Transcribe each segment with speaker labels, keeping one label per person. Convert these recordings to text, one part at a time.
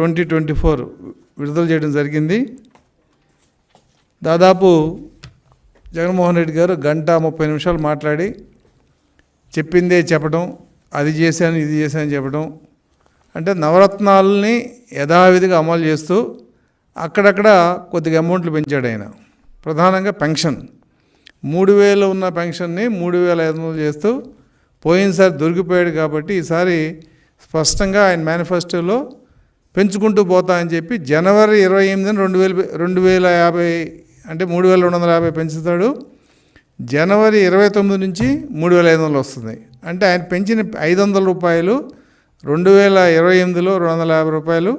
Speaker 1: Twenty twenty four విడుదల చేయడం జరిగింది. దాదాపు జగన్మోహన్ రెడ్డి గారు గంట ముప్పై నిమిషాలు మాట్లాడి చెప్పిందే చెప్పడం అది చేశాను ఇది చేశాను చెప్పడం. అంటే నవరత్నాలని యథావిధిగా అమలు చేస్తూ అక్కడక్కడ కొద్దిగా అమౌంట్లు పెంచాడు ఆయన. ప్రధానంగా పెన్షన్. మూడు వేలు ఉన్న పెన్షన్ని మూడు వేల ఐదు వందలు చేస్తూ పోయినసారి దొరికిపోయాడు కాబట్టి ఈసారి స్పష్టంగా ఆయన మేనిఫెస్టోలో పెంచుకుంటూ పోతా అని చెప్పి జనవరి ఇరవై ఎనిమిదిని రెండు వేల రెండు వేల యాభై అంటే మూడు వేల రెండు వందల యాభై పెంచుతాడు. జనవరి ఇరవై తొమ్మిది నుంచి మూడు వేల ఐదు వందలు వస్తుంది. అంటే ఆయన పెంచిన ఐదు వందల రూపాయలు రెండు వేల ఇరవై ఎనిమిదిలో రెండు వందల యాభై రూపాయలు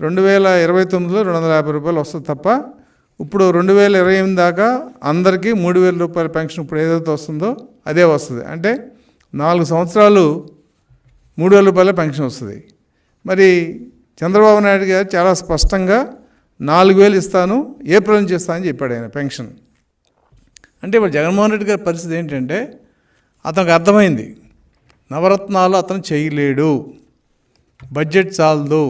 Speaker 1: రెండు వేల ఇరవై తొమ్మిదిలో రెండు వందల యాభై రూపాయలు వస్తుంది తప్ప ఇప్పుడు రెండు వేల ఇరవై ఎనిమిది దాకా అందరికీ మూడు వేల రూపాయల పెన్షన్ ఇప్పుడు ఏదైతే వస్తుందో అదే వస్తుంది. అంటే నాలుగు సంవత్సరాలు మూడు వేల రూపాయల పెన్షన్ వస్తుంది. మరి చంద్రబాబు నాయుడు గారు చాలా స్పష్టంగా నాలుగు వేలు ఇస్తాను ఏప్రిల్ నుంచి ఇస్తానని చెప్పాడు ఆయన పెన్షన్. అంటే ఇప్పుడు జగన్మోహన్ రెడ్డి గారి పరిస్థితి ఏంటంటే అతనికి అర్థమైంది. నవరత్నాలు అతను చేయలేడు. బడ్జెట్ చాలదు.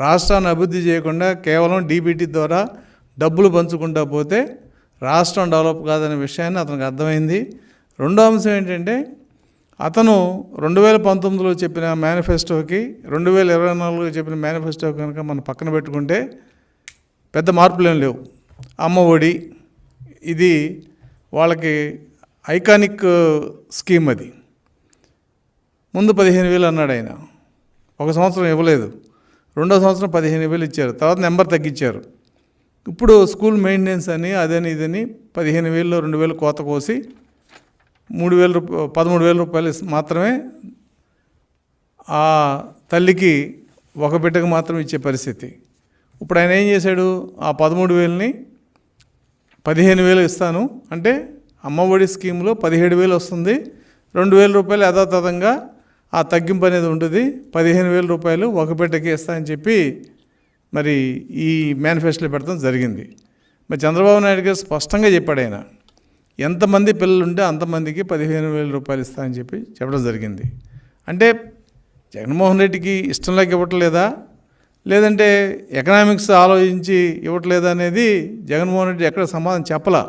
Speaker 1: రాష్ట్రాన్ని అభివృద్ధి చేయకుండా కేవలం డీబీటీ ద్వారా డబ్బులు పంచుకుంటా పోతే రాష్ట్రం డెవలప్ కాదనే విషయాన్ని అతనికి అర్థమైంది. రెండో అంశం ఏంటంటే అతను రెండు వేల పంతొమ్మిదిలో చెప్పిన మేనిఫెస్టోకి రెండు వేల ఇరవై నాలుగులో చెప్పిన మేనిఫెస్టో కనుక మనం పక్కన పెట్టుకుంటే పెద్ద మార్పులు ఏం లేవు. అమ్మ ఒడి ఇది వాళ్ళకి ఐకానిక్ స్కీమ్ అది. ముందు పదిహేను వేలు అన్నాడు ఆయన. ఒక సంవత్సరం ఇవ్వలేదు. రెండో సంవత్సరం పదిహేను వేలు ఇచ్చారు. తర్వాత నెంబర్ తగ్గించారు. ఇప్పుడు స్కూల్ మెయింటెనెన్స్ అని అదని ఇదని పదిహేను వేలు రెండు వేలు కోత కోసి మూడు వేల రూపాయ పదమూడు వేల రూపాయలు మాత్రమే ఆ తల్లికి ఒక బిడ్డకు మాత్రం ఇచ్చే పరిస్థితి. ఇప్పుడు ఆయన ఏం చేశాడు? ఆ పదమూడు వేలని పదిహేను వేలు ఇస్తాను. అంటే అమ్మఒడి స్కీమ్లో పదిహేడు వేలు వస్తుంది. రెండు వేల రూపాయలు యథాతథంగా ఆ తగ్గింపు అనేది ఉంటుంది. పదిహేను వేల రూపాయలు ఒక బిడ్డకి ఇస్తా అని చెప్పి మరి ఈ మేనిఫెస్టోలో పెడతాం జరిగింది. మరి చంద్రబాబు నాయుడు గారు స్పష్టంగా చెప్పాడు ఆయన. ఎంతమంది పిల్లలు ఉంటే అంతమందికి పదిహేను వేల రూపాయలు ఇస్తా అని చెప్పి చెప్పడం జరిగింది. అంటే జగన్మోహన్ రెడ్డికి ఇష్టం లేక ఇవ్వట్లేదా? లేదంటే ఎకనామిక్స్ ఆలోచించి ఇవ్వట్లేదా అనేది జగన్మోహన్ రెడ్డి ఎక్కడ సమాధానం చెప్పలా?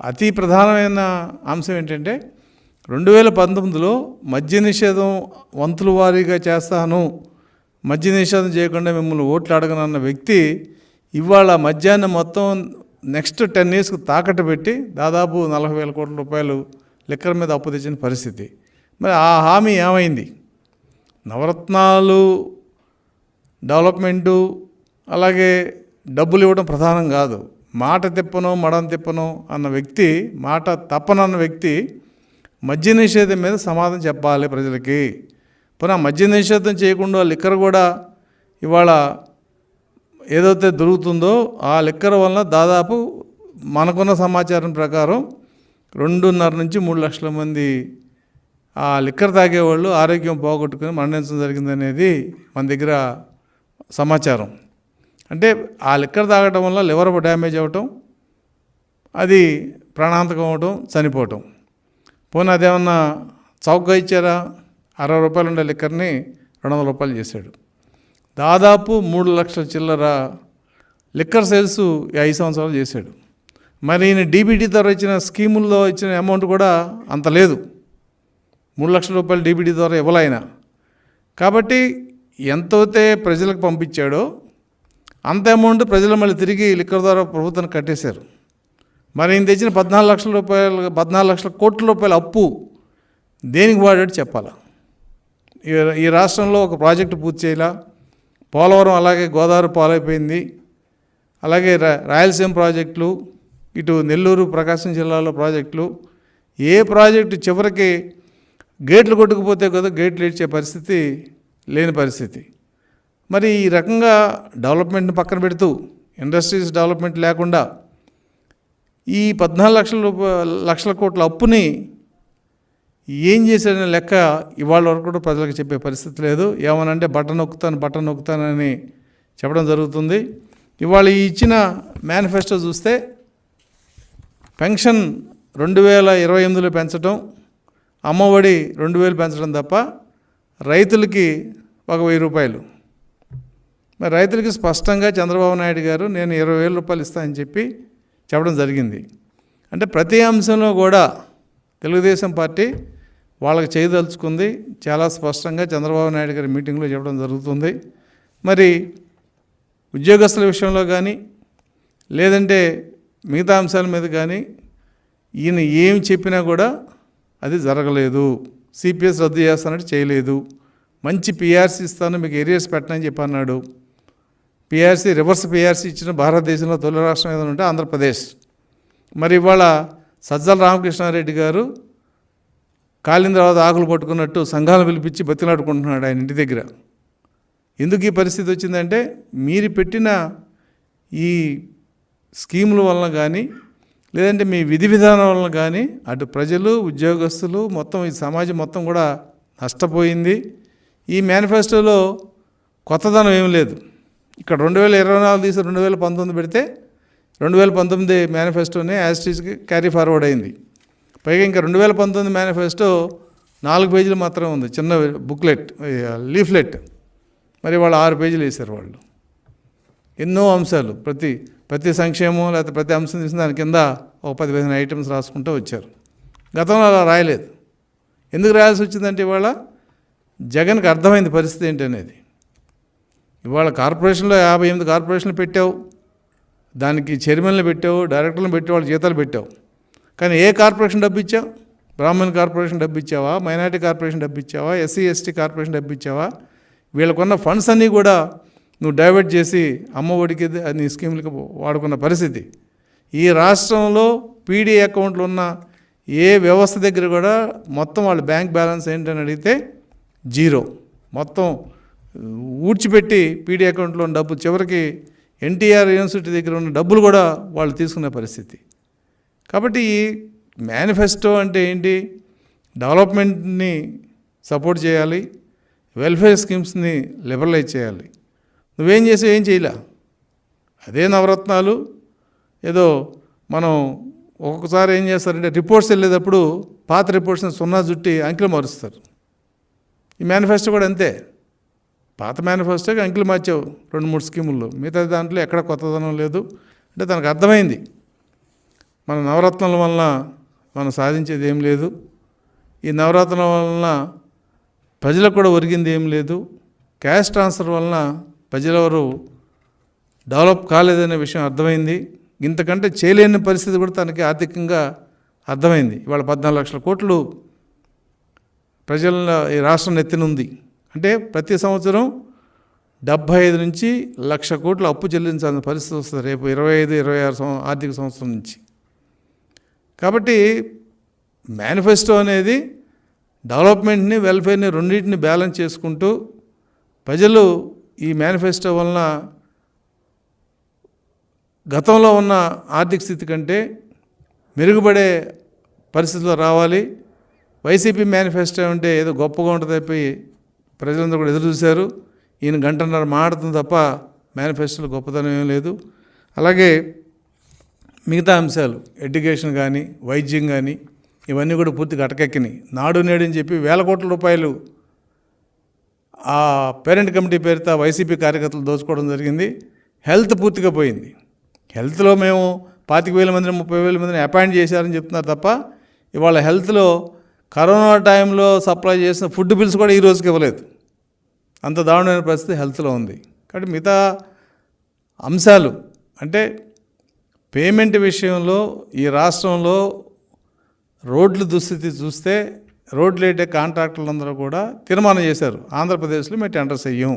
Speaker 1: అతి ప్రధానమైన అంశం ఏంటంటే రెండు వేల పంతొమ్మిదిలో మద్య నిషేధం వంతుల వారీగా చేస్తాను మద్య నిషేధం చేయకుండా మిమ్మల్ని ఓట్లు అడగనన్న వ్యక్తి ఇవాళ మద్యాన్ని మొత్తం నెక్స్ట్ టెన్ ఇయర్స్కి తాకట్టు పెట్టి దాదాపు నలభై వేల కోట్ల రూపాయలు లిక్కర్ మీద అప్పు తెచ్చిన పరిస్థితి. మరి ఆ హామీ ఏమైంది? నవరత్నాలు డెవలప్మెంటు అలాగే డబ్బులు ఇవ్వడం ప్రధానం కాదు. మాట తిప్పను మడం తిప్పను అన్న వ్యక్తి మాట తప్పనన్న వ్యక్తి మద్య నిషేధం మీద సమాధానం చెప్పాలి ప్రజలకి. పునః మద్య నిషేధం చేయకుండా లిక్కర్ కూడా ఇవాళ ఏదైతే దొరుకుతుందో ఆ లిక్కర్ వలన దాదాపు మనకున్న సమాచారం ప్రకారం రెండున్నర నుంచి మూడు లక్షల మంది ఆ లిక్కర్ తాగేవాళ్ళు ఆరోగ్యం పోగొట్టుకుని మరణించడం జరిగిందనేది మన దగ్గర సమాచారం. అంటే ఆ లిక్కర్ తాగటం వల్ల లివర్ డ్యామేజ్ అవ్వటం అది ప్రాణాంతకం అవటం చనిపోవటం. పోనీ అదేమన్నా చౌకగా ఇచ్చారా? అరవై రూపాయలు ఉండే లిక్కర్ని రెండు వందల రూపాయలు చేశాడు. దాదాపు మూడు లక్షల చిల్లర లిక్కర్ సేల్స్ ఐదు సంవత్సరాలు చేశాడు. మరి ఈయన డీబీటీ ద్వారా ఇచ్చిన స్కీముల్లో ఇచ్చిన అమౌంట్ కూడా అంత లేదు. మూడు లక్షల రూపాయలు డీబీటీ ద్వారా ఇవ్వలైన కాబట్టి ఎంతైతే ప్రజలకు పంపించాడో అంత అమౌంట్ ప్రజలు మళ్ళీ తిరిగి లిక్కర్ ద్వారా ప్రభుత్వానికి కట్టేశారు. మరి ఈయన తెచ్చిన పద్నాలుగు లక్షల రూపాయలు పద్నాలుగు లక్షల కోట్ల రూపాయల అప్పు దేనికి వాడాడు చెప్పాలా? ఈ రాష్ట్రంలో ఒక ప్రాజెక్టు పూర్తి చేయాలా? పోలవరం అలాగే గోదావరి పాలైపోయింది. అలాగే రాయలసీమ ప్రాజెక్టులు ఇటు నెల్లూరు ప్రకాశం జిల్లాలో ప్రాజెక్టులు. ఏ ప్రాజెక్టు చివరికి గేట్లు కొట్టుకుపోతే కదా గేట్లు ఇచ్చే పరిస్థితి లేని పరిస్థితి. మరి ఈ రకంగా డెవలప్మెంట్ని పక్కన పెడుతూ ఇండస్ట్రీస్ డెవలప్మెంట్ లేకుండా ఈ పద్నాలుగు లక్షల రూపాయల లక్షల కోట్ల అప్పుని ఏం చేశాడనే లెక్క ఇవాళ వరకు కూడా ప్రజలకు చెప్పే పరిస్థితి లేదు. ఏమనంటే బటన్ నొక్కుతాను బటన్ నొక్కుతానని చెప్పడం జరుగుతుంది. ఇవాళ ఈ ఇచ్చిన మేనిఫెస్టో చూస్తే పెన్షన్ రెండు వేల ఇరవై ఎనిమిదిలో పెంచడం అమ్మఒడి రెండు వేలు పెంచడం తప్ప రైతులకి ఒక వెయ్యి రూపాయలు. మరి రైతులకి స్పష్టంగా చంద్రబాబు నాయుడు గారు నేను ఇరవై వేల రూపాయలు ఇస్తానని చెప్పి చెప్పడం జరిగింది. అంటే ప్రతి అంశంలో కూడా తెలుగుదేశం పార్టీ వాళ్ళకి చేయదలుచుకుంది. చాలా స్పష్టంగా చంద్రబాబు నాయుడు గారి మీటింగ్లో చెప్పడం జరుగుతుంది. మరి ఉద్యోగస్తుల విషయంలో కానీ లేదంటే మిగతా అంశాల మీద కానీ ఈయన ఏం చెప్పినా కూడా అది జరగలేదు. సిపిఎస్ రద్దు చేస్తానంటే చేయలేదు. మంచి పిఆర్సీ ఇస్తాను మీకు ఏరియాస్ పెట్టనని చెప్పి అన్నాడు. పిఆర్సీ రివర్స్ పిఆర్సీ ఇచ్చిన భారతదేశంలో తొలి రాష్ట్రం ఏదైనా ఉంటే ఆంధ్రప్రదేశ్. మరి ఇవాళ సజ్జల రామకృష్ణారెడ్డి గారు కాలిన తర్వాత ఆకులు పట్టుకున్నట్టు సంఘాలను పిలిపించి బతిలాడుకుంటున్నాడు ఆయన ఇంటి దగ్గర. ఎందుకు ఈ పరిస్థితి వచ్చిందంటే మీరు పెట్టిన ఈ స్కీముల వలన కానీ లేదంటే మీ విధి విధానం వలన కానీ అటు ప్రజలు ఉద్యోగస్తులు మొత్తం ఈ సమాజం మొత్తం కూడా నష్టపోయింది. ఈ మేనిఫెస్టోలో కొత్తదనం ఏం లేదు. ఇక్కడ రెండు వేల ఇరవై నాలుగు తీసి రెండు వేల పంతొమ్మిది పెడితే రెండు వేల పంతొమ్మిది మేనిఫెస్టోనే యాస్టీస్కి క్యారీ ఫార్వర్డ్ అయింది. పైగా ఇంకా రెండు వేల పంతొమ్మిది మేనిఫెస్టో నాలుగు పేజీలు మాత్రమే ఉంది. చిన్న బుక్లెట్ లీఫ్లెట్. మరి వాళ్ళు ఆరు పేజీలు వేశారు వాళ్ళు. ఎన్నో అంశాలు. ప్రతి ప్రతి సంక్షేమం లేకపోతే ప్రతి అంశం తీసిన దాని కింద ఒక పది పదిహేను ఐటమ్స్ రాసుకుంటూ వచ్చారు. గతంలో అలా రాయలేదు. ఎందుకు రాయాల్సి వచ్చిందంటే ఇవాళ జగన్కి అర్థమైంది పరిస్థితి ఏంటి అనేది. ఇవాళ కార్పొరేషన్లో యాభై ఎనిమిది కార్పొరేషన్లు పెట్టావు. దానికి చైర్మన్లు పెట్టావు డైరెక్టర్లు పెట్టావు వాళ్ళ జీతాలు పెట్టావు. కానీ ఏ కార్పొరేషన్ డబ్బు ఇచ్చావు బ్రాహ్మణ్ కార్పొరేషన్ డబ్బు ఇచ్చావా మైనార్టీ కార్పొరేషన్ డబ్బు ఇచ్చావా ఎస్సీ ఎస్టీ కార్పొరేషన్ డబ్బు ఇచ్చావా వీళ్ళకున్న ఫండ్స్ అన్నీ కూడా నువ్వు డైవర్ట్ చేసి అమ్మ ఒడికి నీ స్కీములకి వాడుకున్న పరిస్థితి. ఈ రాష్ట్రంలో పీడీ అకౌంట్లు ఉన్న ఏ వ్యవస్థ దగ్గర కూడా మొత్తం వాళ్ళ బ్యాంక్ బ్యాలెన్స్ ఏంటని అడిగితే జీరో. మొత్తం ఊడ్చిపెట్టి పీడీ అకౌంట్లో ఉన్న డబ్బు చివరికి ఎన్టీఆర్ యూనివర్సిటీ దగ్గర ఉన్న డబ్బులు కూడా వాళ్ళు తీసుకునే పరిస్థితి. కాబట్టి మేనిఫెస్టో అంటే ఏంటి? డెవలప్మెంట్ని సపోర్ట్ చేయాలి వెల్ఫేర్ స్కీమ్స్ని లిబరలైజ్ చేయాలి. నువ్వేం చేసావు? ఏం చేయలే. అదే నవరత్నాలు. ఏదో మనం ఒక్కొక్కసారి ఏం చేస్తారంటే రిపోర్ట్స్ వెళ్ళేటప్పుడు పాత రిపోర్ట్స్ని సున్నా జుట్టి అంకెలు మారుస్తారు. ఈ మేనిఫెస్టో కూడా అంతే. పాత మేనిఫెస్టోకి అంకెలు మార్చావు రెండు మూడు స్కీముల్లో. మిగతా దాంట్లో ఎక్కడ కొత్తదనం లేదు. అంటే తనకు అర్థమైంది. మన నవరత్నాల వలన మనం సాధించేది ఏం లేదు. ఈ నవరత్నాల వలన ప్రజలకు కూడా ఒరిగింది ఏం లేదు. క్యాష్ ట్రాన్స్ఫర్ వలన ప్రజలెవరు డెవలప్ కాలేదనే విషయం అర్థమైంది. ఇంతకంటే చేయలేని పరిస్థితి కూడా తనకి ఆర్థికంగా అర్థమైంది. ఇవాళ పద్నాలుగు లక్షల కోట్లు ప్రజల ఈ రాష్ట్రం నెత్తినుంది అంటే ప్రతి సంవత్సరం డెబ్భై ఐదు నుంచి లక్ష కోట్లు అప్పు చెల్లించాల్సిన పరిస్థితి వస్తుంది. రేపు ఇరవై ఐదు ఇరవై ఆరు సంవ ఆర్థిక సంవత్సరం నుంచి. కాబట్టి మేనిఫెస్టో అనేది డెవలప్మెంట్ని వెల్ఫేర్ని రెండింటిని బ్యాలెన్స్ చేసుకుంటూ ప్రజలు ఈ మేనిఫెస్టో వలన గతంలో ఉన్న ఆర్థిక స్థితి కంటే మెరుగుపడే పరిస్థితిలో రావాలి. వైసీపీ మేనిఫెస్టో అంటే ఏదో గొప్పగా ఉంటుంది ప్రజలందరూ కూడా ఎదురు చూశారు. ఈయన గంటన్నర మాడుతుంది తప్ప మేనిఫెస్టోలో గొప్పతనం ఏం లేదు. అలాగే మిగతా అంశాలు ఎడ్యుకేషన్ కానీ వైద్యం కానీ ఇవన్నీ కూడా పూర్తిగా అటకెక్కినాయి. నాడు నేడు అని చెప్పి వేల కోట్ల రూపాయలు ఆ పేరెంట్ కమిటీ పేరుతో వైసీపీ కార్యకర్తలు దోచుకోవడం జరిగింది. హెల్త్ పూర్తిగా పోయింది. హెల్త్లో మేము పాతిక వేల మందిని ముప్పై వేల మందిని అపాయింట్ చేశారని చెప్తున్నారు తప్ప ఇవాళ హెల్త్లో కరోనా టైంలో సప్లై చేసిన ఫుడ్ బిల్స్ కూడా ఈ రోజుకి ఇవ్వలేదు. అంత దారుణమైన పరిస్థితి హెల్త్లో ఉంది. కాబట్టి మిగతా అంశాలు అంటే పేమెంట్ విషయంలో ఈ రాష్ట్రంలో రోడ్ల దుస్థితి చూస్తే రోడ్లు వేటే కాంట్రాక్టర్లందరూ కూడా తీర్మానం చేశారు. ఆంధ్రప్రదేశ్లో మేము టెండర్స్ అయ్యాం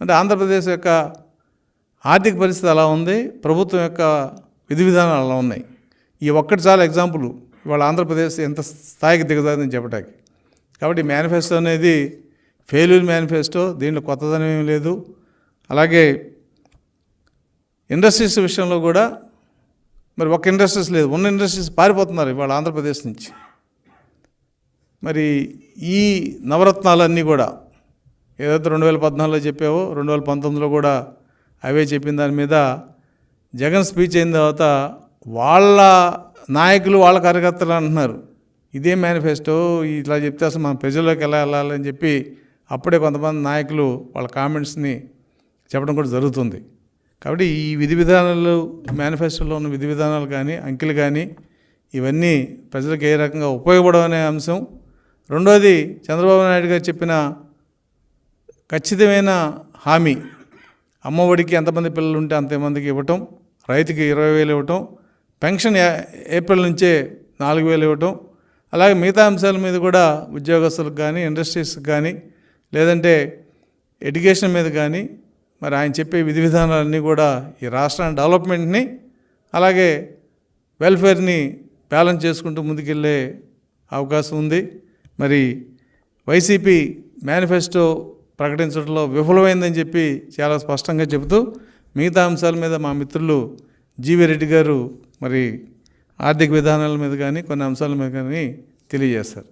Speaker 1: అంటే ఆంధ్రప్రదేశ్ యొక్క ఆర్థిక పరిస్థితి అలా ఉంది ప్రభుత్వం యొక్క విధి విధానాలు అలా ఉన్నాయి. ఈ ఒక్కటి చాలా ఎగ్జాంపుల్ ఇవాళ ఆంధ్రప్రదేశ్ ఎంత స్థాయికి దిగజారని చెప్పడానికి కాబట్టి మేనిఫెస్టో అనేది ఫెయిల్యూర్ మేనిఫెస్టో దీంట్లో కొత్తదనం ఏం లేదు. అలాగే ఇండస్ట్రీస్ విషయంలో కూడా మరి ఒక్క ఇండస్ట్రీస్ లేదు ఉన్న ఇండస్ట్రీస్ పారిపోతున్నారు ఇవాళ ఆంధ్రప్రదేశ్ నుంచి. మరి ఈ నవరత్నాలన్నీ కూడా ఏదైతే రెండు వేల పద్నాలుగులో చెప్పావో రెండు వేల పంతొమ్మిదిలో కూడా అవే చెప్పిన దాని మీద జగన్ స్పీచ్ అయిన తర్వాత వాళ్ళ నాయకులు వాళ్ళ కార్యకర్తలు అంటున్నారు. ఇదే మేనిఫెస్టో ఇట్లా చెప్తే అసలు మన ప్రజల్లోకి ఎలా వెళ్ళాలని చెప్పి అప్పుడే కొంతమంది నాయకులు వాళ్ళ కామెంట్స్ని చెప్పడం కూడా జరుగుతుంది. కాబట్టి ఈ విధి విధానాలు మేనిఫెస్టోలో ఉన్న విధి విధానాలు కానీ అంకెలు కానీ ఇవన్నీ ప్రజలకు ఏ రకంగా ఉపయోగపడవు అనే అంశం. రెండోది చంద్రబాబు నాయుడు గారు చెప్పిన ఖచ్చితమైన హామీ అమ్మఒడికి ఎంతమంది పిల్లలు ఉంటే అంతమందికి ఇవ్వటం రైతుకి ఇరవై వేలు ఇవ్వటం పెన్షన్ ఏప్రిల్ నుంచే నాలుగు వేలు ఇవ్వటం అలాగే మిగతా అంశాల మీద కూడా ఉద్యోగస్తులకు కానీ ఇండస్ట్రీస్కి కానీ లేదంటే ఎడ్యుకేషన్ మీద కానీ మరి ఆయన చెప్పే విధి విధానాలన్నీ కూడా ఈ రాష్ట్రాన్ని డెవలప్మెంట్ని అలాగే వెల్ఫేర్ని బ్యాలెన్స్ చేసుకుంటూ ముందుకెళ్ళే అవకాశం ఉంది. మరి వైసీపీ మేనిఫెస్టో ప్రకటించడంలో విఫలమైందని చెప్పి చాలా స్పష్టంగా చెబుతూ మిగతా అంశాల మీద మా మిత్రులు జీవి రెడ్డి గారు మరి ఆర్థిక విధానాల మీద కానీ కొన్ని అంశాల మీద కానీ తెలియజేస్తారు